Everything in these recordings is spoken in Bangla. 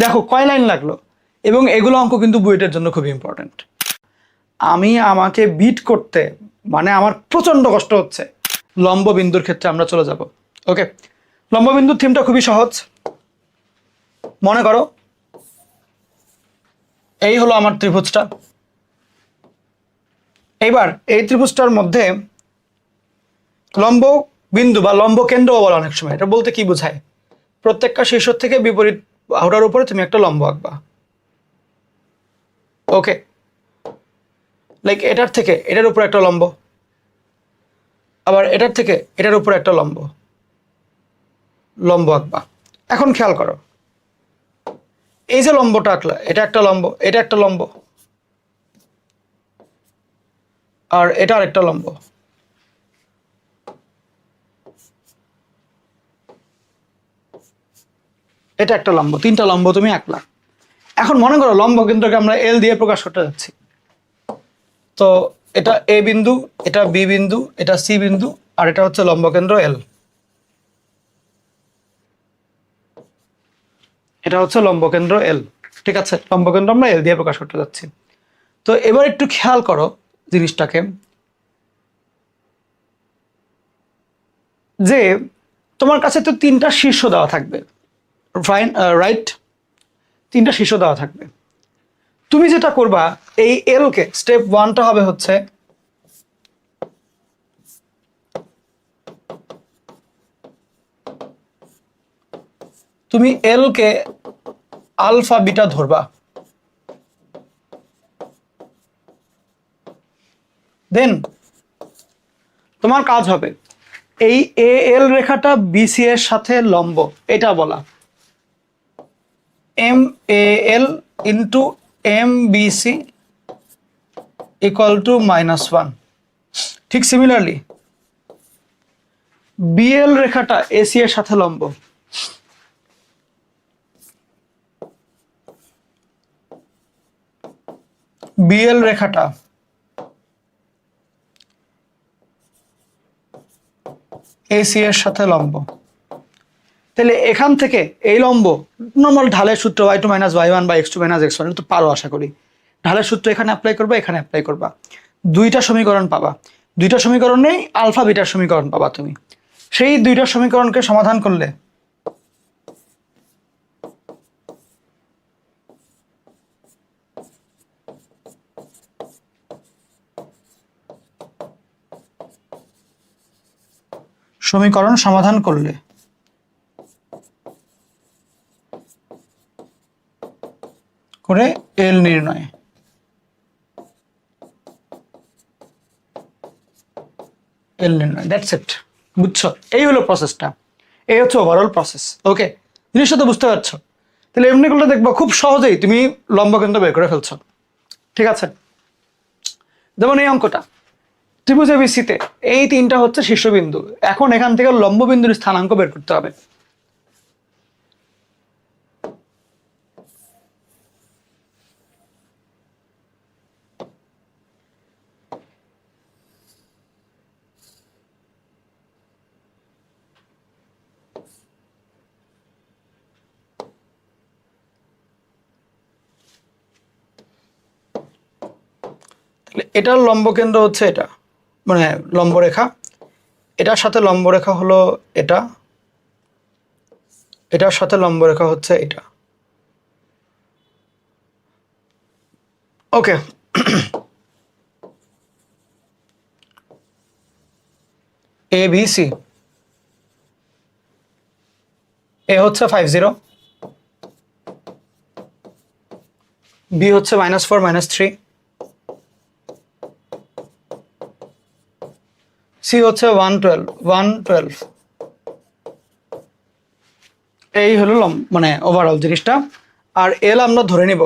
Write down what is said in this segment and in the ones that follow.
দেখো, কয় লাইন লাগল? এবং এগুলো অঙ্ক কিন্তু বুয়েটের জন্য খুব ইম্পর্ট্যান্ট আমি আমাকে বিট করতে মানে আমার প্রচণ্ড কষ্ট হচ্ছে। লম্ব বিন্দুর ক্ষেত্রে আমরা চলে যাব। ওকে লম্ব বিন্দুর থিমটা খুবই সহজ। মনে করো, এই হলো আমার ত্রিভুজটা। এইবার এই ত্রিভুজটার মধ্যে লম্ব বিন্দু বা লম্ব কেন্দ্রও বলে অনেক সময়। এটা বলতে কি বোঝায়? প্রত্যেকটা শীর্ষ থেকে বিপরীত বাহুটার উপরে তুমি একটা লম্ব আঁকবা। ওকে লাইক এটার থেকে, এটার উপর একটা লম্ব। আবার এটার থেকে, এটার উপর একটা লম্ব। লম্ব আঁকবা। এখন খেয়াল করো। এই যে লম্বটা আঁকলা, এটা একটা লম্ব, এটা একটা লম্ব। আর এটা আরেকটা লম্ব। এটা একটা লম্ব, তিনটা লম্ব, তুমি আঁকলা এখন মনে করো লম্ব কেন্দ্রকে আমরা এল দিয়ে প্রকাশ করতে যাচ্ছি। তো এটা এ বিন্দু, এটা বি বিন্দু, এটা সি বিন্দু, আর এটা হচ্ছে লম্ব কেন্দ্র এল এটা হচ্ছে লম্ব কেন্দ্র এল ঠিক আছে? লম্ব কেন্দ্র আমরা এল দিয়ে প্রকাশ করতে যাচ্ছি। তো এবার একটু খেয়াল করো জিনিসটাকে। যে তোমার কাছে তো তিনটা শীর্ষ দেওয়া থাকবে। ফাইন রাইট তিনটা শীর্ষ দেওয়া থাকবে। তুমি যেটা করবা, এই এলকে স্টেপ ওয়ানটা হবে হচ্ছে তুমি এলকে আলফা বিটা ধরবা। দেন তোমার কাজ হবে। এই এ এল রেখাটা বিসি এর সাথে লম্ব, এটা বলা। M A L into M BC equal to minus one ঠিক সিমিলারলি বিএল রেখাটা এসি এর সাথে লম্ব। বিএল রেখাটা এসি এর সাথে লম্ব। তাহলে এখান থেকে এই লম্ব নর্মাল ঢালের সূত্র Y two minus Y one বা X two minus X one তো পারো আশা করি। ঢালের সূত্র এখানে অ্যাপ্লাই করবা, এখানে অ্যাপ্লাই করবা। দুইটা সমীকরণ পাবা। দুইটা সমীকরণেই আলফা বিটার সমীকরণ পাবা তুমি। সেই দুইটা সমীকরণকে সমাধান করলে সমীকরণ সমাধান করলে করে এল নির্ণয়। এল নির্ণয় দ্যাটস ইট বুঝছ? এই হলো প্রসেসটা এই হচ্ছে ওভারঅল প্রসেস ওকে জিনিসটা তো বুঝতে পারছ। তাহলে এমনি করলে দেখব খুব সহজেই তুমি লম্ব কেন্দ্র বের করে ফেলছো। ঠিক আছে? যেমন এই অঙ্কটা। ত্রিভুজ এবিসিতে এই তিনটা হচ্ছে শীর্ষবিন্দু। এখন এখান থেকে লম্ব বিন্দুর স্থানাঙ্ক বের করতে হবে। এটার লম্ব কেন্দ্র হচ্ছে এটা। মানে লম্বরেখা। এটার সাথে লম্বরেখা হলো এটা। এটার সাথে লম্বরেখা হচ্ছে এটা। ওকে। এ, বি, সি। এ হচ্ছে ফাইভ জিরো। বি হচ্ছে minus four, minus three. C হচ্ছে ওয়ান টুয়েলভ ওয়ান টুয়েলভ এই হলো মানে ওভারঅল জিনিসটা। আর এল আমরা ধরে নিব।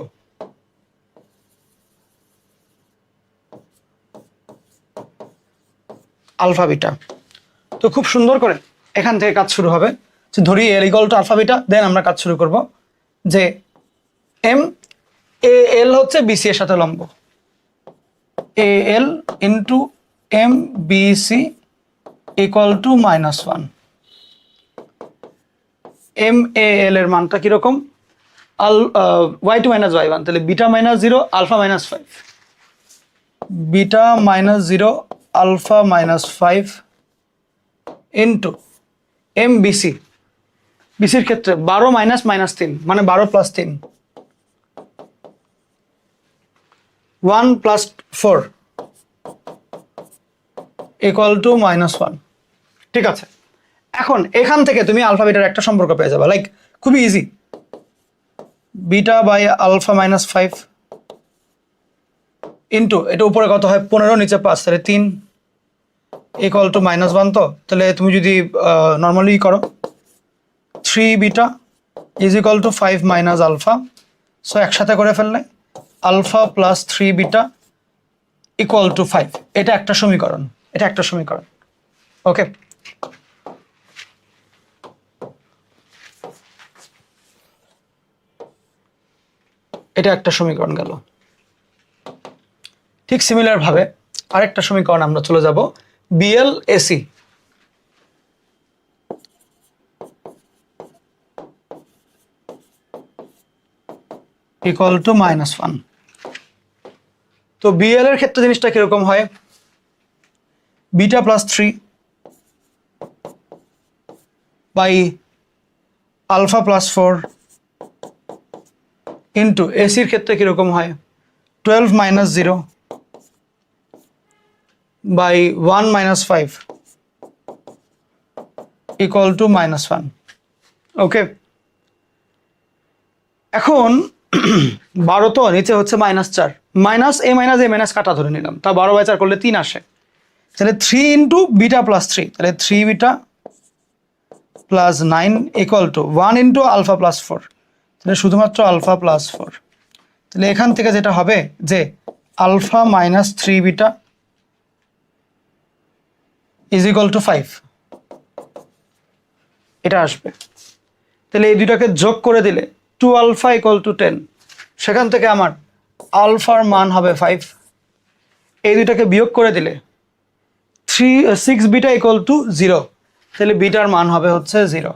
আলফাবিটা। তো খুব সুন্দর করে এখান থেকে কাজ শুরু হবে। যে ধরি L equal to alpha beta then আমরা কাজ শুরু করব। যে এম এ এল হচ্ছে বিসি এর সাথে লম্ব। A L into M B equal to minus one M A L এর মানটা কীরকম? আল Y two minus Y one তাহলে beta minus zero alpha minus five beta minus zero alpha minus five into M BC বিসির ক্ষেত্রে বারো মাইনাস মাইনাস তিন মানে বারো প্লাস তিন। One plus four equal to minus one ঠিক আছে? এখন এখান থেকে তুমি আলফা বিটার একটা সম্পর্ক পেয়ে যাবে। লাইক খুবই easy beta by alpha minus five into এটা উপরে কত হয়? পনেরো, নিচে পাঁচ। তাহলে তিন ইকুয়াল টু মাইনাস ওয়ান তো? তাহলে তুমি যদি নর্মালি করো three beta is equal to five minus alpha so একসাথে করে ফেললে alpha plus three beta equal to five এটা একটা সমীকরণ। এটা একটা সমীকরণ। ওকে এটা একটা সমীকরণ গেল। ঠিক সিমিলার ভাবে আরেকটা সমীকরণ আমরা চলে যাব BL AC equal to minus one তো বিএল এর ক্ষেত্রে জিনিসটা কীরকম হয়? Beta plus three by alpha plus four into এসির ক্ষেত্রে কীরকম হয়? Twelve minus zero by one minus five equal to minus one. Okay? এখন বারো তো নিচে হচ্ছে মাইনাস চার। Minus A minus A minus কাটা ধরে নিলাম। তা বারো বাই চার করলে তিন আসে। তাহলে three into beta plus three তাহলে three beta plus nine equal to one into alpha plus four তাহলে শুধুমাত্র আলফা প্লাস ফোর তাহলে এখান থেকে যেটা হবে যে alpha minus three beta is equal to five এটা আসবে, তাহলে এই দুটাকে যোগ করে দিলে two alpha equal to ten সেখান থেকে আমার আলফার মান হবে ফাইভ এই দুটাকে বিয়োগ করে দিলে three six beta equal to zero তাহলে বিটার মান হবে হচ্ছে জিরো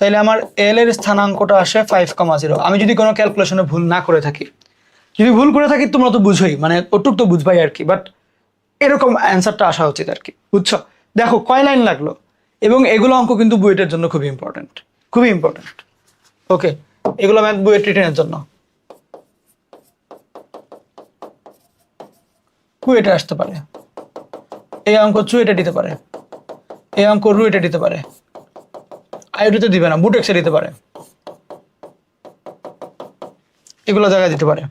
তাইলে আমার এল এর স্থানাঙ্কটা আসে ফাইভ কমা জিরো আমি যদি কোনো ক্যালকুলেশনে ভুল না করে থাকি, যদি ভুল করে থাকি তোমরা তো বুঝোই মানে ওটুক তো বুঝবাই আর কি বাট এরকম অ্যান্সারটা আসা উচিত আর কি, বুঝছ? দেখো, কয় লাইন লাগল? এবং এগুলো অঙ্ক কিন্তু বুয়েটের জন্য খুবই ইম্পর্ট্যান্ট খুবই ইম্পর্ট্যান্ট ওকে এগুলো ম্যাথ বুয়েট রিটেনের জন্য। কুয়েটে আসতে পারে। এই অঙ্ক চু এটা দিতে পারে। এই অঙ্ক রু এটা দিতে পারে। আইওটিতে দিবে না বুটেক্সে দিতে পারে। এগুলো জায়গায় দিতে পারে।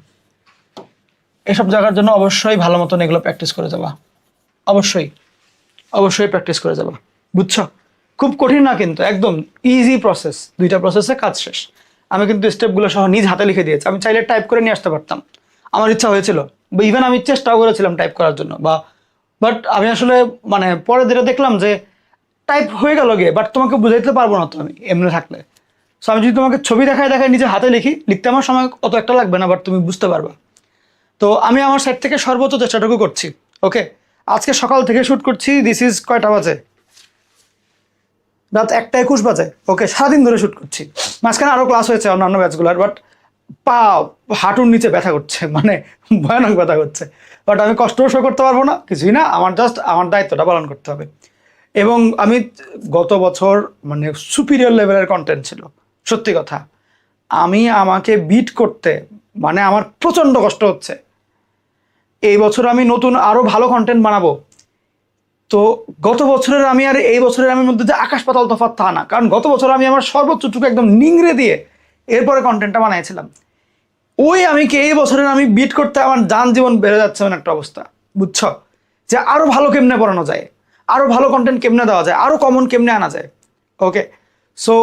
এসব জায়গার জন্য অবশ্যই ভালো মতন এগুলো প্র্যাকটিস করে যাবা। অবশ্যই। অবশ্যই প্র্যাকটিস করে যাবা। বুঝছ? খুব কঠিন না কিন্তু, একদম ইজি প্রসেস দুইটা প্রসেসে কাজ শেষ। আমি কিন্তু স্টেপগুলো সহ নিজ হাতে লিখে দিয়েছি। আমি চাইলে টাইপ করে নিয়ে আসতে পারতাম। আমার ইচ্ছা হয়েছিল। বা ইভেন আমি চেষ্টাও করেছিলাম টাইপ করার জন্য বা বাট আমি আসলে মানে পরে যেটা দেখলাম যে টাইপ হয়ে গেল গিয়ে বাট তোমাকে বুঝাইতে পারব না তো আমি, এমনি থাকলে। সো আমি যদি তোমাকে ছবি দেখায় দেখায় নিজে হাতে লিখি, লিখতে আমার সময় অত একটা লাগবে না বাট তুমি বুঝতে পারবা। তো আমি আমার সাইড থেকে সর্বোচ্চ চেষ্টাটুকু করছি ওকে আজকে সকাল থেকে শ্যুট করছি দিস ইজ কয়টা বাজে? রাত একটা একুশ বাজে ওকে সারাদিন ধরে শ্যুট করছি। মাঝখানে আরও ক্লাস হয়েছে অন্যান্য ব্যাচগুলোর বাট পা, হাঁটুর নিচে ব্যথা করছে মানে ভয়ানক ব্যথা করছে। বাট আমি কষ্টও শো করতে পারব না, কিছুই না, আমার জাস্ট আমার দায়িত্বটা পালন করতে হবে। এবং আমি গত বছর মানে সুপিরিয়র লেভেলের কন্টেন্ট ছিল, সত্যি কথা। আমি আমাকে বিট করতে মানে আমার প্রচণ্ড কষ্ট হচ্ছে। এই বছর আমি নতুন আরও ভালো কন্টেন্ট বানাবো। তো গত বছরের আমি আর এই বছরের আমি মধ্যে যে আকাশ পাতাল তফাৎ তা না, কারণ গত বছর আমি আমার সর্বোচ্চটুকু একদম নিংড়ে দিয়ে এরপরে কন্টেন্টটা বানিয়েছিলাম। ওই আমি কি এই বছরের আমি বিট করতে আমার যান জীবন বেড়ে যাচ্ছে এমন একটা অবস্থা, বুঝছ? যে আরও ভালো কেমনে পড়ানো যায়? আরও ভালো কন্টেন্ট কেমনে দেওয়া যায়? আরও কমন কেমনে আনা যায়? ওকে সো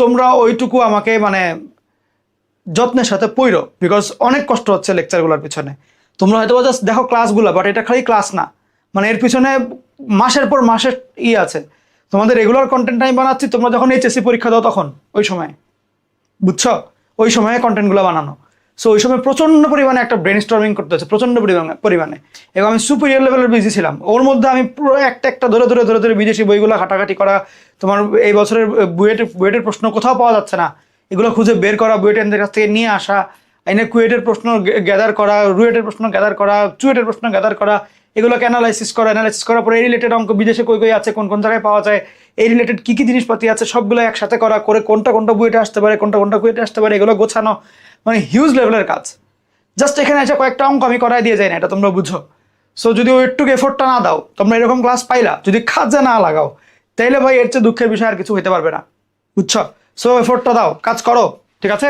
তোমরা ওইটুকু আমাকে মানে যত্নের সাথে পড়ো বিকজ অনেক কষ্ট হচ্ছে লেকচারগুলোর পিছনে। তোমরা হয়তো জাস্ট দেখো ক্লাসগুলো বাট এটা খালি ক্লাস না। মানে এর পিছনে মাসের পর মাসের ই আছে। তোমাদের রেগুলার কন্টেন্ট আমি বানাচ্ছি, তোমরা যখন এইচএসসি পরীক্ষা দাও তখন, ওই সময়। বুঝছ? ওই সময়ে কন্টেন্টগুলো বানানো। সো ওই সময় প্রচণ্ড পরিমাণে একটা ব্রেন স্টর্মিং করতে হচ্ছে, প্রচণ্ড পরিমাণে পরিমাণে। এবং আমি সুপিরিয়ার লেভেলের বিজি ছিলাম। ওর মধ্যে আমি পুরো একটা একটা ধরে ধরে ধরে ধরে বিদেশি বইগুলো ঘাটাঘাটি করা, তোমার এই বছরের বুয়েট বুয়েটের প্রশ্ন কোথাও পাওয়া যাচ্ছে না। এগুলো খুঁজে বের করা বুয়েটেনদের কাছ থেকে নিয়ে আসা, এনে কুয়েটের প্রশ্ন গ্যাদার করা, রুয়েটের প্রশ্ন গ্যাদার করা, চুয়েটের প্রশ্ন গ্যাদার করা এগুলোকে অ্যানালাইসিস করা অ্যানালাইসিস করার পরে এই রিলেটেড অঙ্ক বিদেশে কই কই আছে, কোন কোন জায়গায় পাওয়া যায়, এই রিলেটেড কী কী জিনিসপাতি আছে, সবগুলো একসাথে করা, করে কোনটা কোনটা বুয়েটে আসতে পারে, কোনটা কোনটা বইটা আসতে পারে, এগুলো গোছানো মানে হিউজ লেভেলের কাজ। জাস্ট এখানে এসে কয়েকটা অঙ্ক আমি করাই দিয়ে যাই না, এটা তোমরা বুঝো। সো যদি ওই একটু এফোর্টটা না দাও, তোমরা এরকম ক্লাস পাইলা, যদি খাজা না লাগাও, তাইলে ভাই এর চেয়ে দুঃখের বিষয় আর কিছু হতে পারবে না। বুঝছ? সো এফোর্টটা দাও, কাজ করো, ঠিক আছে?